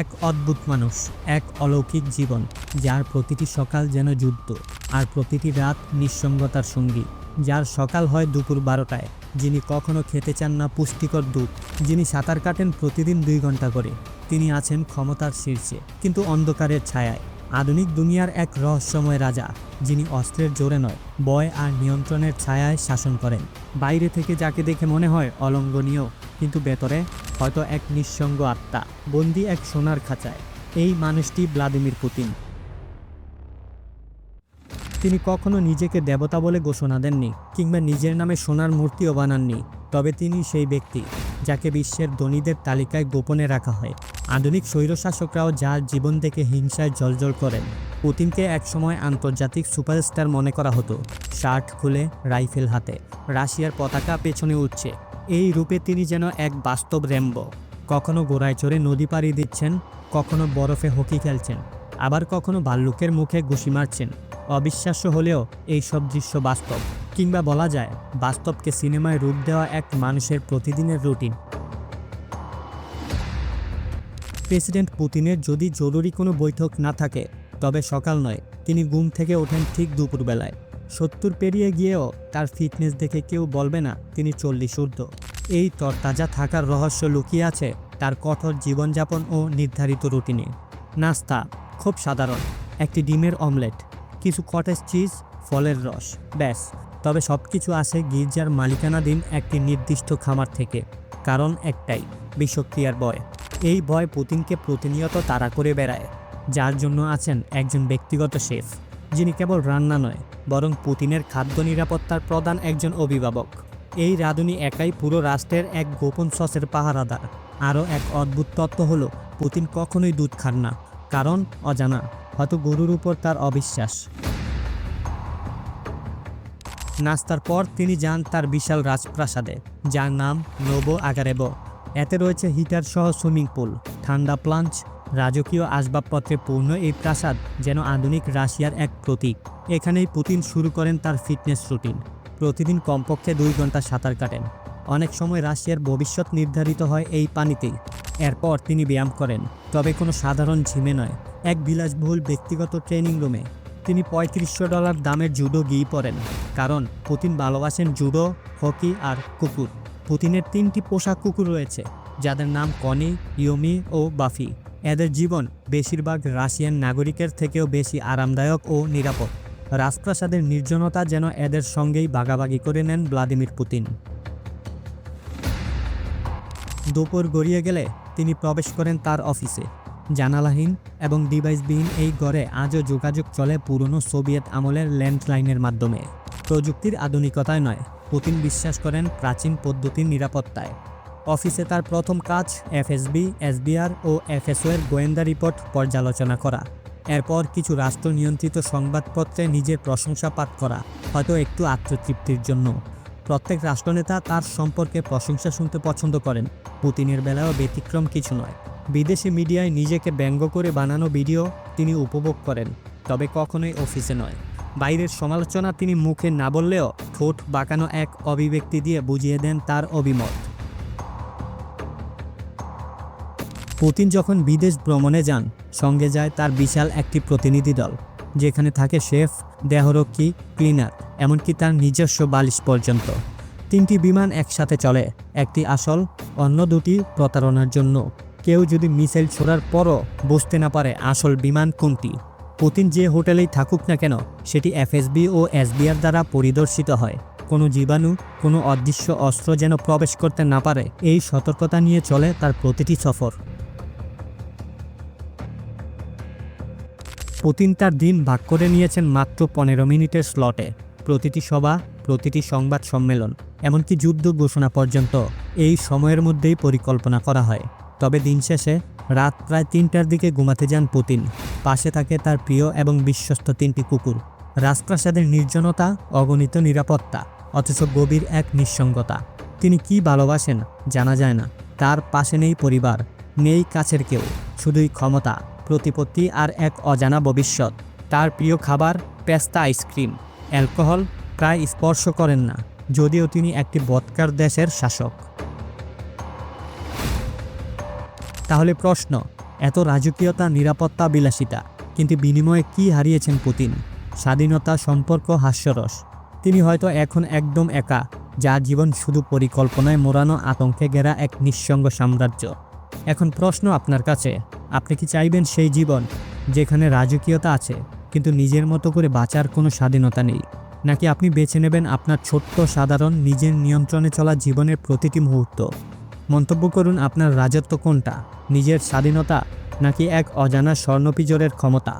এক অদ্ভুত মানুষ, এক অলৌকিক জীবন, যার প্রতিটি সকাল যেন যুদ্ধ, আর প্রতিটি রাত নিঃসঙ্গতার সঙ্গী। যার সকাল হয় দুপুর বারোটায়, যিনি কখনো খেতে চান না পুষ্টিকর দুধ, যিনি সাঁতার কাটেন প্রতিদিন দুই ঘণ্টা করে। তিনি আছেন ক্ষমতার শীর্ষে, কিন্তু অন্ধকারের ছায়ায়। আধুনিক দুনিয়ার এক রহস্যময় রাজা, যিনি অস্ত্রের জোরে নয়, বয় আর নিয়ন্ত্রণের ছায়ায় শাসন করেন। বাইরে থেকে যাকে দেখে মনে হয় অলঙ্ঘনীয় কিন্তু ভেতরে হয়তো এক নিঃসঙ্গ আত্মা, বন্দি এক সোনার খাঁচায়। এই মানুষটি ভ্লাদিমির পুতিন। তিনি কখনো নিজেকে দেবতা বলে ঘোষণা দেননি, কিংবা নিজের নামে সোনার মূর্তিও বানাননি। তবে তিনি সেই ব্যক্তি, যাকে বিশ্বের ধনীদের তালিকায় গোপনে রাখা হয়। আধুনিক স্বৈরশাসকরাও যার জীবন থেকে হিংসায় জলজল করেন। পুতিনকে একসময় আন্তর্জাতিক সুপারস্টার মনে করা হতো, শার্ট খুলে, রাইফেল হাতে। রাশিয়ার পতাকা পেছনে উঠছে। এই রূপে তিনি যেন এক বাস্তব র্যাম্বো কখনো গোড়ায় চড়ে নদী পাড়ি দিচ্ছেন, কখনো বরফে হকি খেলছেন, আবার কখনো ভাল্লুকের মুখে ঘুষি মারছেন। অবিশ্বাস্য হলেও এই সব দৃশ্য বাস্তব, কিংবা বলা যায় বাস্তবকে সিনেমায় রূপ দেওয়া এক মানুষের প্রতিদিনের রুটিন। প্রেসিডেন্ট পুতিনের যদি জরুরি কোনো বৈঠক না থাকে, তবে সকাল নয়, তিনি ঘুম থেকে ওঠেন ঠিক দুপুরবেলায়। সত্তর পেরিয়ে গিয়েও তার ফিটনেস দেখে কেউ বলবে না, তিনি চল্লিশ ঊর্ধ্ব। এই তরতাজা থাকার রহস্য লুকিয়ে আছে তার কঠোর জীবনযাপন ও নির্ধারিত রুটিনে। নাস্তা, খুব সাধারণ, একটি ডিমের অমলেট, কিছু কটেজ চিজ, ফলের রস, ব্যাস। তবে সব কিছু আসে গির্জার মালিকানাধীন একটি নির্দিষ্ট খামার থেকে, কারণ একটাই, বিষক্রিয়ার ভয় এই ভয় পুতিনকে প্রতিনিয়ত তাড়া করে বেড়ায়, যার জন্য আছেন একজন ব্যক্তিগত শেফ। যিনি কেবল রান্না নয়, বরং পুতিনের খাদ্য নিরাপত্তার প্রধান একজন অভিভাবক। এই রাঁধুনি একাই পুরো রাষ্ট্রের এক গোপন সসের পাহারাদার। আরও এক অদ্ভুত তত্ত্ব হলো, পুতিন কখনোই দুধ খান না, কারণ অজানা, হয়তো গরুর উপর তার অবিশ্বাস। নাস্তার পর তিনি যান তার বিশাল রাজপ্রাসাদে, যার নাম নোবো আগারেব। এতে রয়েছে হিটার সহ সুইমিং পুল, ঠান্ডা প্লাঞ্চ রাজকীয় আসবাবপত্রে পূর্ণ এই প্রাসাদ যেন আধুনিক রাশিয়ার এক প্রতীক। এখানেই পুতিন শুরু করেন তার ফিটনেস রুটিন। প্রতিদিন কমপক্ষে দুই ঘণ্টা সাঁতার কাটেন। অনেক সময় রাশিয়ার ভবিষ্যৎ নির্ধারিত হয় এই পানিতেই এরপর তিনি ব্যায়াম করেন, তবে কোনো সাধারণ ঝিমে নয়, এক বিলাসবহুল ব্যক্তিগত ট্রেনিং রুমে। তিনি পঁয়ত্রিশশো ডলার দামের জুডো গি পরেন, কারণ পুতিন ভালোবাসেন জুডো, হকি আর কুকুর। পুতিনের তিনটি পোশাক কুকুর রয়েছে, যাদের নাম কনি, ইয়মি ও বাফি। এদের জীবন বেশিরভাগ রাশিয়ান নাগরিকের থেকেও বেশি আরামদায়ক ও নিরাপদ। রাজপ্রাসাদের নির্জনতা যেন এদের সঙ্গেই ভাগাভাগি করে নেন ভ্লাদিমির পুতিন। দুপুর গড়িয়ে গেলে তিনি প্রবেশ করেন তার অফিসে। জানালাহীন এবং ডিভাইসবিহীন এই ঘরে আজও যোগাযোগ চলে পুরনো সোভিয়েত আমলের ল্যান্ডলাইনের মাধ্যমে। প্রযুক্তির আধুনিকতায় নয়, পুতিন বিশ্বাস করেন প্রাচীন পদ্ধতির নিরাপত্তায়। অফিসে তার প্রথম কাজ এফএসবি, এসবিআর ও এফএসও এর গোয়েন্দা রিপোর্ট পর্যালোচনা করা। এরপর কিছু রাষ্ট্র নিয়ন্ত্রিত সংবাদপত্রে নিজের প্রশংসা পাঠ করা, হয়তো একটু আত্মতৃপ্তির জন্য। প্রত্যেক রাষ্ট্রনেতা তার সম্পর্কে প্রশংসা শুনতে পছন্দ করেন। পুতিনের বেলায়ও ব্যতিক্রম কিছু নয়। বিদেশি মিডিয়ায় নিজেকে ব্যঙ্গ করে বানানো ভিডিও তিনি উপভোগ করেন, তবে কখনোই অফিসে নয়। বাইরের সমালোচনা তিনি মুখে না বললেও ঠোঁট বাঁকানো এক অভিব্যক্তি দিয়ে বুঝিয়ে দেন তার অভিমত। পুতিন যখন বিদেশ ভ্রমণে যান, সঙ্গে যায় তার বিশাল একটি প্রতিনিধি দল। যেখানে থাকে শেফ, দেহরক্ষী, ক্লিনার, এমনকি তার নিজস্ব বালিশ পর্যন্ত। তিনটি বিমান একসাথে চলে, একটি আসল, অন্য দুটি প্রতারণার জন্য। কেউ যদি মিসাইল ছোড়ার পরও বুঝতে না পারে আসল বিমান কোনটি। পুতিন যে হোটেলেই থাকুক না কেন, সেটি এফএসবি ও এসবিআর দ্বারা পরিদর্শিত হয়। কোনো জীবাণু, কোনো অদৃশ্য অস্ত্র যেন প্রবেশ করতে না পারে, এই সতর্কতা নিয়ে চলে তার প্রতিটি সফর। পুতিন তার দিন ভাগ করে নিয়েছেন মাত্র পনেরো মিনিটের স্লটে। প্রতিটি সভা, প্রতিটি সংবাদ সম্মেলন, এমনকি যুদ্ধ ঘোষণা পর্যন্ত এই সময়ের মধ্যেই পরিকল্পনা করা হয়। তবে দিন শেষে রাত প্রায় তিনটার দিকে ঘুমাতে যান পুতিন। পাশে থাকে তার প্রিয় এবং বিশ্বস্ত তিনটি কুকুর। রাজপ্রাসাদের নির্জনতা, অগণিত নিরাপত্তা, অথচ গভীর এক নিঃসঙ্গতা। তিনি কি ভালোবাসেন জানা যায় না। তার পাশে নেই পরিবার, নেই কাছের কেউ, শুধুই ক্ষমতা। প্রতিপত্তি আর এক অজানা ভবিষ্যৎ। তার প্রিয় খাবার পেস্তা আইসক্রিম। অ্যালকোহল প্রায় স্পর্শ করেন না, যদিও তিনি একটি বৎকার দেশের শাসক। তাহলে প্রশ্ন, এত রাজকীয়তা, নিরাপত্তা, বিলাসিতা, কিন্তু বিনিময়ে কি হারিয়েছেন পুতিন? স্বাধীনতা, সম্পর্ক হাস্যরস। তিনি হয়তো এখন একদম একা যার জীবন শুধু পরিকল্পনায় মোড়ানো আতঙ্কে ঘেরা এক নিঃসঙ্গ সাম্রাজ্য। এখন প্রশ্ন আপনার কাছে আপনি কি চাইবেন সেই জীবন যেখানে রাজকীয়তা আছে, কিন্তু নিজের মতো করে বাঁচার কোনো স্বাধীনতা নেই? নাকি আপনি বেছে নেবেন আপনার ছোট্ট সাধারণ নিজের নিয়ন্ত্রণে চলা জীবনের প্রতিটি মুহূর্ত? মন্তব্য করুন আপনার রাজত্ব কোনটা? নিজের স্বাধীনতা নাকি এক অজানা স্বর্ণপিজরের ক্ষমতা?